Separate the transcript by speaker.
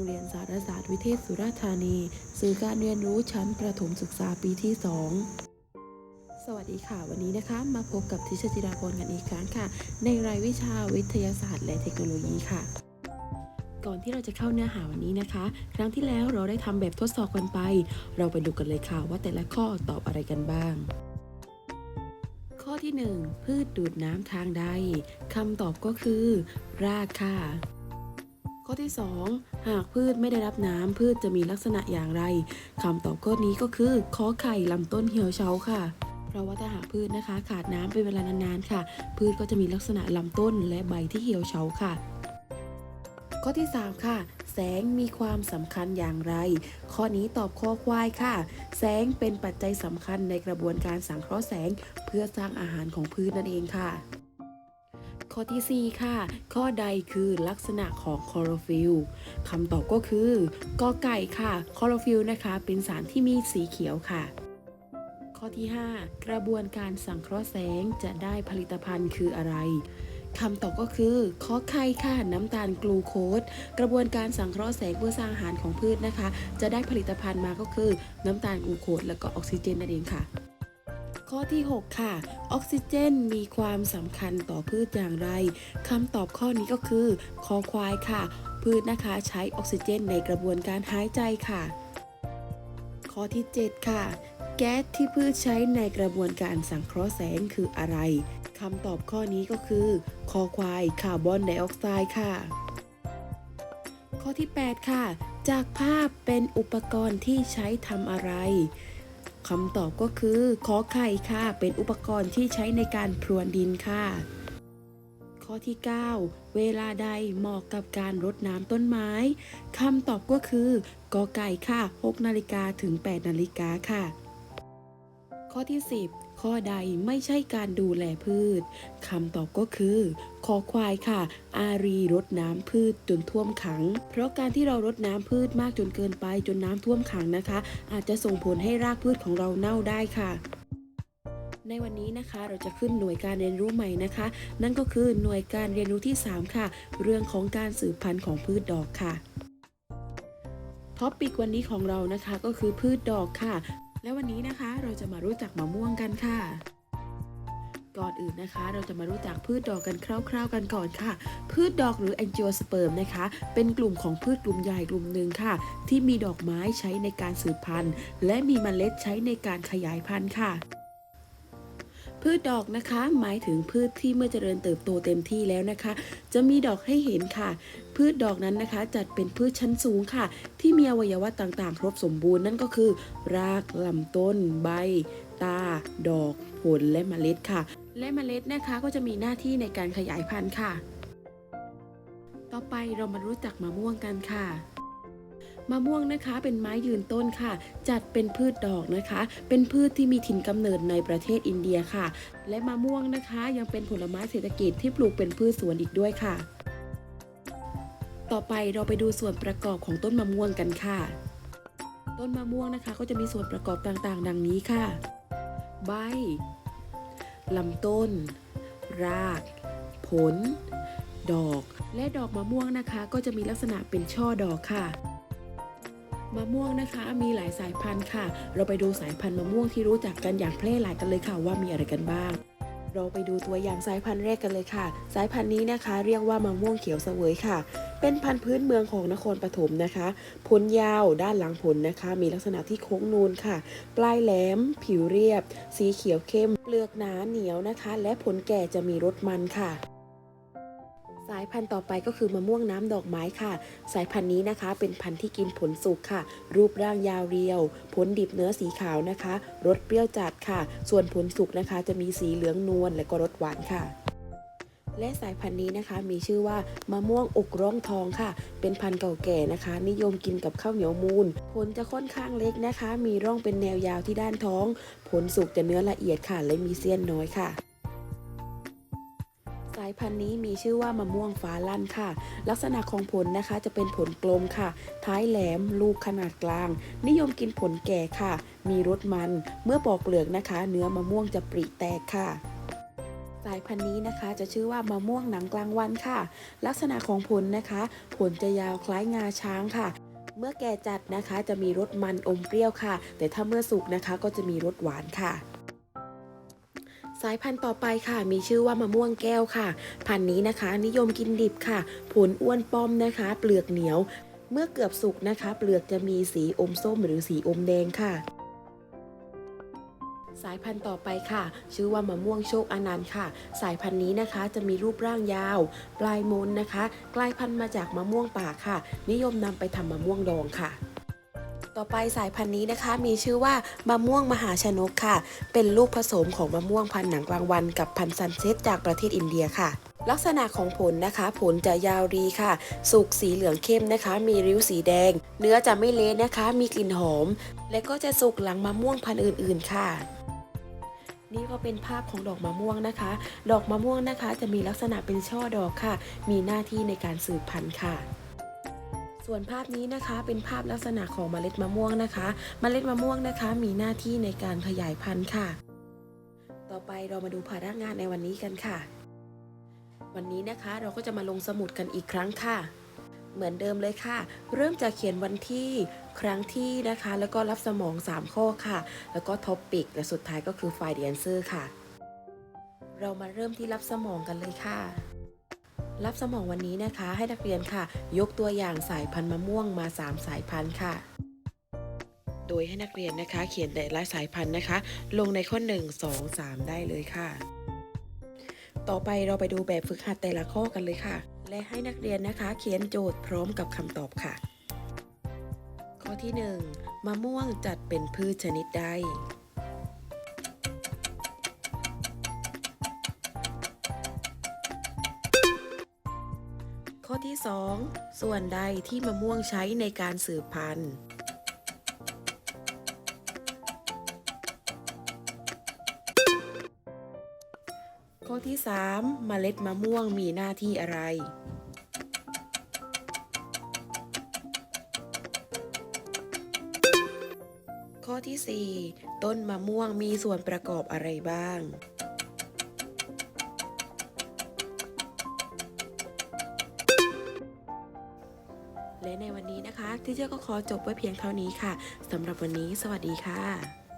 Speaker 1: รงเรียนสารศาสตร์วิเทศสุราษฎร์ธานี สื่อการเรียนรู้ชั้นประถมศึกษาปีที่ 2สวัสดีค่ะ วันนี้นะคะ มาพบกับทิชจิราพรกันอีกครั้งค่ะ ในรายวิชาวิทยาศาสตร์และเทคโนโลยีค่ะ ก่อนที่เราจะเข้าเนื้อหาวันนี้นะคะ ครั้งที่แล้วเราได้ทำแบบทดสอบกันไป เราไปดูกันเลยค่ะว่าแต่ละข้อตอบอะไรกันบ้าง ข้อที่ 1 พืชดูดน้ำทางใดคำตอบก็คือ รากค่ะ ข้อที่ 2 หากพืชไม่ได้รับน้ำพืชจะมีลักษณะอย่างไรคำตอบข้อนี้ก็คือขอไข่ลำต้นเหี่ยวเฉาค่ะเพราะว่าถ้าหากพืชนะคะ ขาดน้ำเป็นเวลานานๆค่ะ พืชก็จะมีลักษณะลำต้นและใบที่เหี่ยวเฉาค่ะ ข้อที่ 3 ค่ะ แสงมีความสำคัญอย่างไร ข้อนี้ตอบข้อควายค่ะ แสงเป็นปัจจัยสำคัญในกระบวนการสังเคราะห์แสง เพื่อสร้างอาหารของพืชนั่นเองค่ะ ข้อทีสี่ 4 ค่ะ ข้อใดคือลักษณะของคลอโรฟิลคำตอบก็คือกอไก่ค่ะคลอโรฟิลนะคะ เป็นสารที่มีสีเขียวค่ะ ข้อที่ 5 กระบวนการสังเคราะห์แสงจะได้ผลิตภัณฑ์คืออะไรคำตอบก็คือขอไข่ค่ะน้ำตาลกลูโคสกระบวนการสังเคราะห์แสงเพื่อสร้างอาหารของพืชนะคะ จะได้ผลิตภัณฑ์มาก็คือ น้ำตาลกลูโคสแล้วก็ออกซิเจนนั่นเองค่ะ ข้อที่ 6 ค่ะ ออกซิเจนมีความสำคัญต่อพืชอย่างไรคำตอบข้อนี้ก็คือ คอควายค่ะ พืชนะคะใช้ออกซิเจนในกระบวนการหายใจค่ะ ข้อที่ 7 ค่ะ แก๊สที่พืชใช้ในกระบวนการสังเคราะห์แสงคืออะไรคำตอบข้อนี้ก็คือ คอควายคาร์บอนไดออกไซด์ค่ะ ข้อที่ 8 ค่ะ จากภาพเป็นอุปกรณ์ที่ใช้ทำอะไร คำตอบก็คือขอไข่ค่ะ เป็นอุปกรณ์ที่ใช้ในการพรวนดินค่ะ ข้อที่ 9 เวลาใดเหมาะกับการรดน้ำต้นไม้คำตอบก็คือกอไก่ค่ะ 6 นาฬิกาถึง 8 นาฬิกาค่ะ ข้อที่ 10 ข้อใดไม่ใช่การดูแลพืชคำตอบก็คือคอควายค่ะ อารีรดน้ำพืชจนท่วมขัง เพราะการที่เรารดน้ำพืชมากจนเกินไปจนน้ำท่วมขังนะคะ อาจจะส่งผลให้รากพืชของเราเน่าได้ค่ะในวันนี้นะคะเราจะขึ้นหน่วยการเรียนรู้ใหม่นะคะ นั่นก็คือหน่วยการเรียนรู้ที่ 3 ค่ะ เรื่องของการสืบพันธุ์ของพืชดอกค่ะท็อปปิกวันนี้ของเรานะคะก็คือพืชดอกค่ะ และวันนี้นะคะเราจะมารู้จักมะม่วงกันค่ะ ก่อนอื่นนะคะ เราจะมารู้จักพืชดอกกันคร่าว ๆ กันก่อนค่ะ พืชดอกหรือ Angiosperm นะคะ เป็นกลุ่มของพืชกลุ่มใหญ่กลุ่มหนึ่งค่ะ ที่มีดอกไม้ใช้ในการสืบพันธุ์ และมีมเมล็ดใช้ในการขยายพันธุ์ค่ะ พืชดอกนะคะ หมายถึงพืชที่เมื่อเจริญเติบโตเต็มที่แล้วนะคะ จะมีดอกให้เห็นค่ะ พืชดอกนั้นนะคะ จัดเป็นพืชชั้นสูงค่ะ ที่มีอวัยวะต่างๆ ครบสมบูรณ์นั่นก็คือ รากลำต้น ใบ ตา ดอก ผลและเมล็ดค่ะ และเมล็ดนะคะก็จะมีหน้าที่ในการขยายพันธุ์ค่ะ ต่อไปเรามารู้จักมะม่วงกันค่ะ มะม่วงนะคะเป็นไม้ยืนต้นค่ะ จัดเป็นพืชดอกนะคะ เป็นพืชที่มีถิ่นกำเนิดในประเทศอินเดียค่ะ และมะม่วงนะคะยังเป็นผลไม้เศรษฐกิจที่ปลูกเป็นพืชสวนอีกด้วยค่ะ ต่อไปเราไปดูส่วนประกอบของต้นมะม่วงกันค่ะ ต้นมะม่วงนะคะก็จะมีส่วนประกอบต่างๆ ดังนี้ค่ะ ใบลำต้น ราก ผล ดอก และดอกมะม่วงนะคะ ก็จะมีลักษณะเป็นช่อดอกค่ะ มะม่วงนะคะมีหลายสายพันธุ์ค่ะ เราไปดูสายพันธุ์มะม่วงที่รู้จักกันอย่างแพร่หลายกันเลยค่ะว่ามีอะไรกันบ้าง เราไปดูตัวอย่างสายพันธุ์แรกกันเลยค่ะ สายพันธุ์นี้นะคะ เรียกว่ามะม่วงเขียวเสวยค่ะ เป็นพันธุ์พื้นเมืองของนครปฐมนะคะ ผลยาวด้านหลังผลนะคะ มีลักษณะที่โค้งนูนค่ะ ปลายแหลม ผิวเรียบ สีเขียวเข้ม เปลือกหนาเหนียวนะคะ และผลแก่จะมีรสมันค่ะ สายพันธุ์ต่อไปก็คือมะม่วงน้ำดอกไม้ค่ะ สายพันธุ์นี้นะคะ เป็นพันธุ์ที่กินผลสุกค่ะ รูปร่างยาวเรียว ผลดิบเนื้อสีขาวนะคะรสเปรี้ยวจัดค่ะ ส่วนผลสุกนะคะ จะมีสีเหลืองนวลและก็รสหวานค่ะ และสายพันธุ์นี้นะคะ มีชื่อว่ามะม่วงอกร่องทองค่ะ เป็นพันธุ์เก่าแก่นะคะ นิยมกินกับข้าวเหนียวมูนผลจะค่อนข้างเล็กนะคะ มีร่องเป็นแนวยาวที่ด้านท้อง ผลสุกจะเนื้อละเอียดค่ะ และมีเสี้ยนน้อยค่ะายพันธุ์นี้มีชื่อว่ามะม่วงฟ้าลั่นค่ะ ลักษณะของผลนะคะจะเป็นผลกลมค่ะ ท้ายแหลม ลูกขนาดกลาง นิยมกินผลแก่ค่ะ มีรสมัน เมื่อปอกเปลือกนะคะ เนื้อมะม่วงจะปริแตกค่ะสายพันธุ์นี้นะคะจะชื่อว่ามะม่วงหนังกลางวันค่ะ ลักษณะของผลนะคะ ผลจะยาวคล้ายงาช้างค่ะ เมื่อแก่จัดนะคะจะมีรสมันอมเปรี้ยวค่ะ แต่ถ้าเมื่อสุกนะคะก็จะมีรสหวานค่ะ สายพันธุ์ต่อไปค่ะ มีชื่อว่ามะม่วงแก้วค่ะ พันธุ์นี้นะคะ นิยมกินดิบค่ะ ผลอ้วนป้อมนะคะ เปลือกเหนียว เมื่อเกือบสุกนะคะ เปลือกจะมีสีอมส้มหรือสีอมแดงค่ะ สายพันธุ์ต่อไปค่ะ ชื่อว่ามะม่วงโชคอนันต์ค่ะ สายพันธุ์นี้นะคะจะมีรูปร่างยาว ปลายมนนะคะ กลายพันธุ์มาจากมะม่วงป่าค่ะ นิยมนำไปทำมะม่วงดองค่ะ ต่อไปสายพันธุ์นี้นะคะมีชื่อว่ามะม่วงมหาชนกค่ะ เป็นลูกผสมของมะม่วงพันธุ์หนังกลางวันกับพันธุ์ซันเซ็ตจากประเทศอินเดียค่ะ ลักษณะของผลนะคะ ผลจะยาวดีค่ะ สุกสีเหลืองเข้มนะคะ มีริ้วสีแดง เนื้อจะไม่เละนะคะ มีกลิ่นหอม และก็จะสุกหลังมะม่วงพันธุ์อื่น ๆ ค่ะนี่ก็เป็นภาพของดอกมะม่วงนะคะ ดอกมะม่วงนะคะ จะมีลักษณะเป็นช่อดอกค่ะ มีหน้าที่ในการสืบพันธุ์ค่ะ ส่วนภาพนี้นะคะเป็นภาพลักษณะของเมล็ดมะม่วงนะคะเมล็ดมะม่วงนะคะ มีหน้าที่ในการขยายพันธุ์ค่ะ ต่อไปเรามาดูภาระงานในวันนี้กันค่ะ วันนี้นะคะเราก็จะมาลงสมุดกันอีกครั้งค่ะ เหมือนเดิมเลยค่ะ เริ่มจากเขียนวันที่ครั้งที่นะคะ แล้วก็รับสมอง 3 ข้อค่ะ แล้วก็ท็อปปิกและสุดท้ายก็คือไฟล์เดียนเซอร์ค่ะ เรามาเริ่มที่รับสมองกันเลยค่ะ รับสมองวันนี้นะคะ ให้นักเรียนค่ะ ยกตัวอย่างสายพันธุ์มะม่วงมา 3 สายพันธุ์ค่ะ โดยให้นักเรียนนะคะ เขียนแต่ละสายพันธุ์นะคะ ลงในข้อ 1 2 3 ได้เลยค่ะ ต่อไปเราไปดูแบบฝึกหัดแต่ละข้อกันเลยค่ะ และให้นักเรียนนะคะ เขียนโจทย์พร้อมกับคำตอบค่ะ ข้อที่ 1 มะม่วงจัดเป็นพืชชนิดใด ที่ 2 ส่วนใดที่มะม่วงใช้ในการสืบพันธุ์ ข้อที่ 3 เมล็ดมะม่วงมีหน้าที่อะไร ข้อที่ 4 ต้นมะม่วงมีส่วนประกอบอะไรบ้าง ที่เจ้าก็ขอจบไว้เพียงเท่านี้ค่ะสำหรับวันนี้ สวัสดีค่ะ